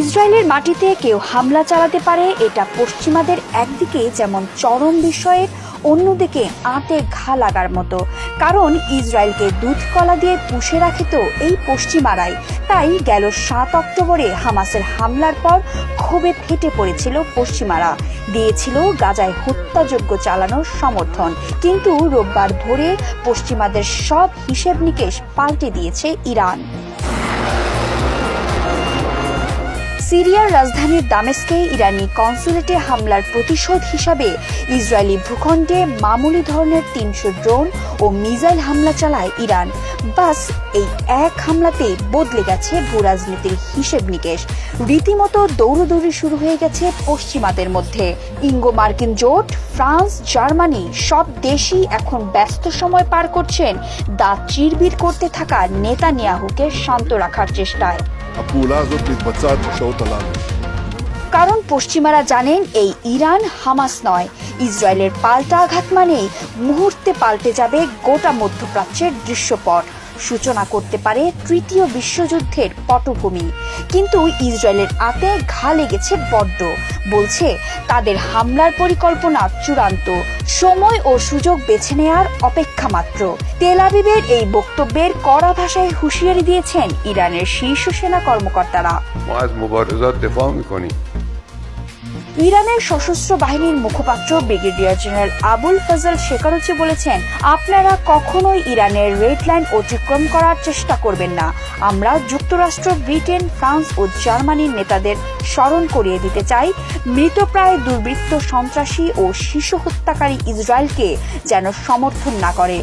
ইসরায়েলের মাটিতে কেউ হামলা চালাতে পারে, এটা পশ্চিমাদের একদিকে যেমন চরম বিষয়ের অন্যদিকে আঁতে ঘা লাগার মতো। কারণ ইসরায়েলকে দুধ কলা দিয়ে পুষে রাখে তো এই পশ্চিমারাই। তাই গেল সাত অক্টোবরে হামাসের হামলার পর ক্ষোভে ফেটে পড়েছিল পশ্চিমারা। দিয়েছিল গাজায় হত্যাযজ্ঞ চালানোর সমর্থন। কিন্তু রোববার ভোরে পশ্চিমাদের সব হিসেব নিকেশ পাল্টে দিয়েছে ইরান। সিরিয়ার রাজধানীর দামেস্কে ইরানি কনসুলেটে হামলার প্রতিশোধ হিসাবে ইসরায়েলি ভূখণ্ডে মামুলি ধরনের তিনশো ড্রোন ও মিসাইল হামলা চালায় ইরান। বাস, এই এক হামলাতে বদলে গেছে ভূরাজনীতির হিসেব নিকেশ। রীতিমতো দৌড়দৌড়ি শুরু হয়ে গেছে পশ্চিমাদের মধ্যে। ইঙ্গো মার্কিন জোট, ফ্রান্স, জার্মানি সব দেশই এখন ব্যস্ত সময় পার করছেন। দাঁত চিরবির করতে থাকা নেতানিয়াহুকে শান্ত রাখার চেষ্টায়। הפעולה הזאת מתבצעת בשעות הללו. কারণ পশ্চিমারা জানেন এই ইরান হামাস নয় ইসরায়েলের পাল্টা আঘাত মানেই মুহূর্তে পাল্টে যাবে গোটা মধ্যপ্রাচ্যের দৃশ্যপট সূচনা করতে পারে তৃতীয় বিশ্বযুদ্ধের পটভূমি। কিন্তু ইসরায়েলের আতে ঘা লেগেছে বড্ড। বলছে, তাদের হামলার পরিকল্পনা চূড়ান্ত। সময় ও সুযোগ বেছে নেয়ার অপেক্ষা মাত্র। তেল আবিবের এই বক্তব্যের কড়া ভাষায় হুঁশিয়ারি দিয়েছেন ইরানের শীর্ষ সেনা কর্মকর্তারা। ইরানের সশস্ত্র বাহিনীর মুখপাত্র brigadier general Abul Fazl Shekarchi বলেছেন, আপনারা কখনোই ইরানের রেড লাইন অতিক্রম করার চেষ্টা করবেন না। আমরা যুক্তরাষ্ট্র, ব্রিটেন, ফ্রান্স ও জার্মানির নেতাদের স্মরণ করিয়ে দিতে চাই। মৃতপ্রায় দুর্বৃত্ত সন্ত্রাসী ও শিশু হত্যাকারী ইসরায়েলকে যেন সমর্থন না করে।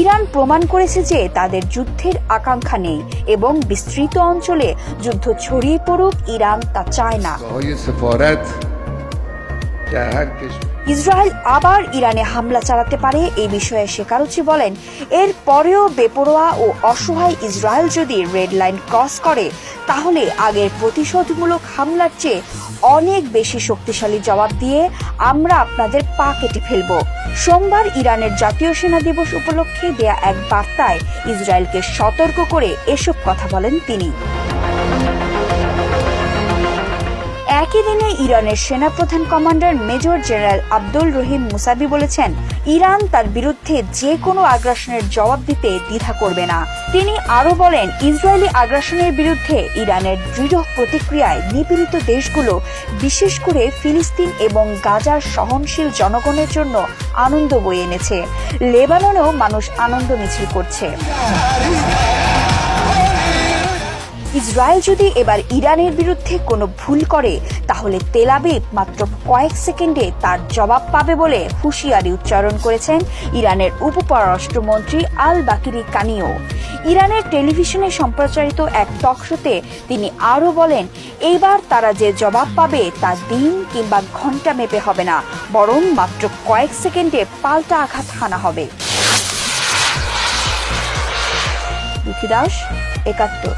ইরান প্রমাণ করেছে যে তাদের যুদ্ধের আকাঙ্ক্ষা নেই এবং বিস্তৃত অঞ্চলে যুদ্ধ ছড়িয়ে পড়ুক, ইরান তা চায় না। ইসরায়েল আবার ইরানে হামলা চালাতে পারে এই বিষয়ে শেকারুচি বলেন। এর পরেও বেপরোয়া ও অসহায় ইসরায়েল যদি রেড লাইন ক্রস করে, তাহলে আগের প্রতিশোধমূলক হামলার চেয়ে অনেক বেশি শক্তিশালী জবাব দিয়ে আমরা আপনাদের পা কেটে ফেলব। সোমবার ইরানের জাতীয় সেনা দিবস উপলক্ষে দেয়া এক বার্তায় ইসরায়েলকে সতর্ক করে এসব কথা বলেন তিনি। একই দিনে ইরানের সেনাপ্রধান commander major general Abdul Rahim Mousavi বলেছেন, ইরান তার বিরুদ্ধে যে কোনো আগ্রাসনের জবাব দিতে দ্বিধা করবে না। তিনি আরও বলেন, ইসরায়েলি আগ্রাসনের বিরুদ্ধে ইরানের দৃঢ় প্রতিক্রিয়ায় নিপীড়িত দেশগুলো, বিশেষ করে ফিলিস্তিন এবং গাজার সহনশীল জনগণের জন্য আনন্দ বয়ে এনেছে। লেবাননেও মানুষ আনন্দ মিছিল করছে। ইসরায়েল যদি এবার ইরানের বিরুদ্ধে কোনো ভুল করে, তাহলে তেলাবিব মাত্র কয়েক সেকেন্ডে তার জবাব পাবে বলে হুঁশিয়ারি উচ্চারণ করেছেন ইরানের উপপররাষ্ট্রমন্ত্রী আল বাকিরি কানিও। ইরানের টেলিভিশনে সম্প্রচারিত এক টকশোতে তিনি আরও বলেন, এইবার তারা যে জবাব পাবে তা দিন কিংবা ঘণ্টা মেপে হবে না, বরং মাত্র কয়েক সেকেন্ডে পাল্টা আঘাত হানা হবে। দুঃখী দাস, একাত্তর।